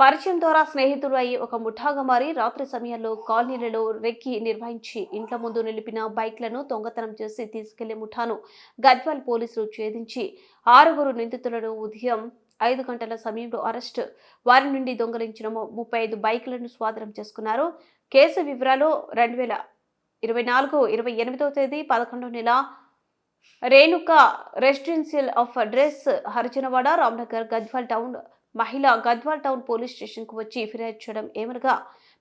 పరిచయం ద్వారా స్నేహితుడు అయి ఒక ముఠాగా మారి రాత్రి సమయంలో కాలనీలలో రెక్కి నిర్వహించి ఇంట్ల ముందు నిలిపిన బైక్లను దొంగతనం చేసి తీసుకెళ్ళే ముఠాను గద్వాల్ పోలీసులు ఛేదించి ఆరుగురు నిందితులను ఉదయం ఐదు గంటల సమయంలో అరెస్ట్. వారి నుండి దొంగలించిన ముప్పై ఐదు బైక్లను స్వాధీనం చేసుకున్నారు. కేసు వివరాలు రెండు వేల ఇరవై నాలుగు ఇరవై ఎనిమిదవ తేదీ పదకొండవ నెల. Renuka residential of address Harijanawada Ramnagar Gadwal town మహిళ గద్వాల్ టౌన్ పోలీస్ స్టేషన్కు వచ్చి ఫిర్యాదు చేయడం ఏమనగా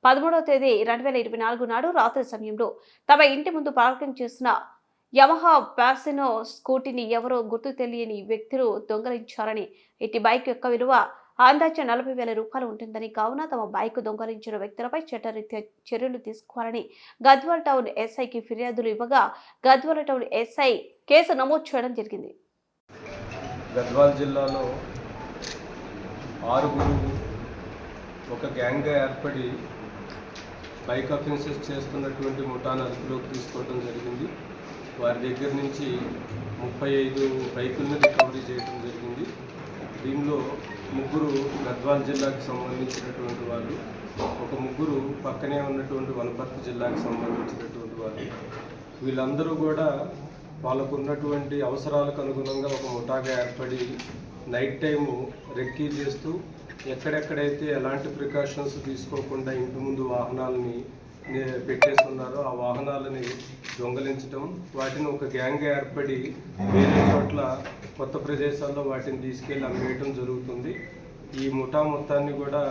పదమూడవ తేదీ రెండు వేల ఇరవై నాలుగు నాడు రాత్రి సమయంలో తమ ఇంటి ముందు పార్కింగ్ చేసిన యమహా ప్యాసినో స్కూటీని ఎవరో గుర్తు తెలియని వ్యక్తులు దొంగలించారని ఇట్టి బైక్ యొక్క విలువ అందాజ నలభై వేల రూపాయలు ఉంటుందని కావున తమ బైక్ దొంగలించిన వ్యక్తులపై చట్టరీత్యా చర్యలు తీసుకోవాలని గద్వాల్ టౌన్ ఎస్ఐకి ఫిర్యాదులు ఇవ్వగా గద్వాల్ టౌన్ ఎస్ఐ కేసు నమోదు చేయడం జరిగింది. గద్వాల్ జిల్లాలో ఆరుగురు ఒక గ్యాంగ్గా ఏర్పడి బైక్ అఫెన్సెస్ చేస్తున్నటువంటి ముఠాను అదుపులోకి తీసుకోవడం జరిగింది. వారి దగ్గర నుంచి ముప్పై ఐదు బైకులను రికవరీ చేయడం జరిగింది. దీనిలో ముగ్గురు గద్వాల్ జిల్లాకు సంబంధించినటువంటి వాళ్ళు ఒక ముగ్గురు పక్కనే ఉన్నటువంటి వనపర్తి జిల్లాకు సంబంధించినటువంటి వాళ్ళు. వీళ్ళందరూ కూడా వాళ్ళకు ఉన్నటువంటి అవసరాలకు అనుగుణంగా ఒక ముఠాగా ఏర్పడి నైట్ టైము రెక్కీ చేస్తూ ఎక్కడెక్కడైతే ఎలాంటి ప్రికాషన్స్ తీసుకోకుండా ఇంటి ముందు వాహనాలని పెట్టేస్తున్నారో పెట్టేసి ఉన్నారో ఆ వాహనాలని దొంగలించడం వాటిని ఒక గ్యాంగ్ ఏర్పడి వేరే చోట్ల కొత్త ప్రదేశాల్లో వాటిని తీసుకెళ్ళి అమ్మేయటం జరుగుతుంది. ఈ ముఠా మొత్తాన్ని కూడా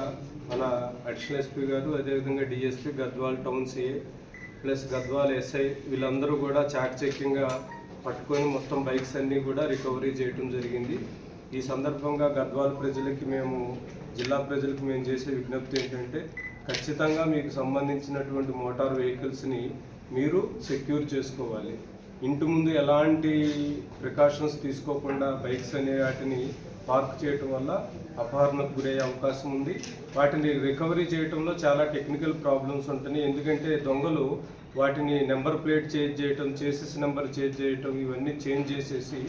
మన అడిషనల్ ఎస్పీ గారు అదేవిధంగా DSP Gadwal town CA plus Gadwal SI వీళ్ళందరూ కూడా చాకచక్యంగా పట్టుకొని మొత్తం బైక్స్ అన్నీ కూడా రికవరీ చేయటం జరిగింది. ఈ సందర్భంగా గద్వాల ప్రజలకి మేము జిల్లా ప్రజలకు మేము చేసే విజ్ఞప్తి ఏంటంటే ఖచ్చితంగా మీకు సంబంధించినటువంటి మోటార్ వెహికల్స్ని మీరు సెక్యూర్ చేసుకోవాలి. ఇంటి ముందు ఎలాంటి ప్రికాషన్స్ తీసుకోకుండా బైక్స్ అనే వాటిని పార్క్ చేయటం వల్ల అపహరణకు గురయ్యే అవకాశం ఉంది. వాటిని రికవరీ చేయటంలో చాలా టెక్నికల్ ప్రాబ్లమ్స్ ఉంటున్నాయి. ఎందుకంటే దొంగలు వాటిని నెంబర్ ప్లేట్ చేంజ్ చేయటం చేసేసి నెంబర్ చేంజ్ చేయటం ఇవన్నీ చేంజ్ చేసేసి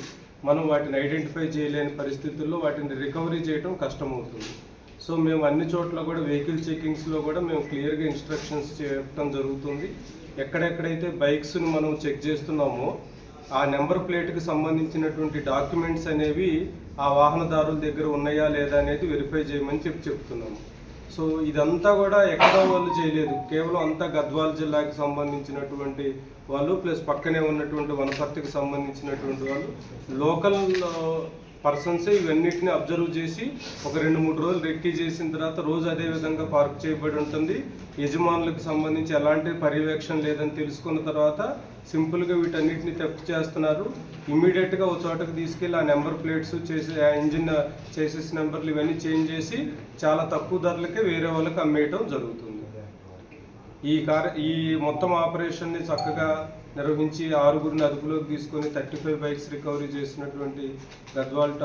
మనం వాటిని ఐడెంటిఫై చేయలేని పరిస్థితుల్లో వాటిని రికవరీ చేయటం కష్టమవుతుంది. సో మేము అన్ని చోట్ల కూడా వెహికల్ చెకింగ్స్లో కూడా మేము క్లియర్గా ఇన్స్ట్రక్షన్స్ చెప్పడం జరుగుతుంది. ఎక్కడెక్కడైతే బైక్స్ని మనం చెక్ చేస్తున్నామో ఆ నెంబర్ ప్లేట్కి సంబంధించినటువంటి డాక్యుమెంట్స్ అనేవి ఆ వాహనదారుల దగ్గర ఉన్నాయా లేదా అనేది వెరిఫై చేయమని చెప్పి చెప్తున్నాము. సో ఇదంతా కూడా ఎక్కడో వాళ్ళు చేయలేదు. కేవలం అంతా గద్వాల జిల్లాకి సంబంధించినటువంటి వాళ్ళు ప్లస్ పక్కనే ఉన్నటువంటి వనపర్తికి సంబంధించినటువంటి వాళ్ళు లోకల్ పర్సన్సే ఇవన్నిటిని అబ్జర్వ్ చేసి ఒక రెండు మూడు రోజులు రెక్కీ చేసిన తర్వాత రోజు అదే విధంగా పార్క్ చేయబడి ఉంటుంది. యజమానులకు సంబంధించి ఎలాంటి పర్యవేక్షణ లేదని తెలుసుకున్న తర్వాత సింపుల్గా వీటన్నిటిని తెఫ్ట్ చేస్తున్నారు. ఇమ్మీడియట్గా ఒక చోటకి తీసుకెళ్ళి ఆ నెంబర్ ప్లేట్స్ చేసి ఆ ఇంజిన్ చేసేసి నెంబర్లు ఇవన్నీ చేంజ్ చేసి చాలా తక్కువ ధరలకే వేరే వాళ్ళకి అమ్మేయటం జరుగుతుంది. ఈ కార్ ఈ మొత్తం ఆపరేషన్ని చక్కగా నిర్వహించి ఆరుగురిని అదుపులోకి తీసుకొని థర్టీ ఫైవ్ బైక్స్ రికవరీ చేసినటువంటి గద్వాల్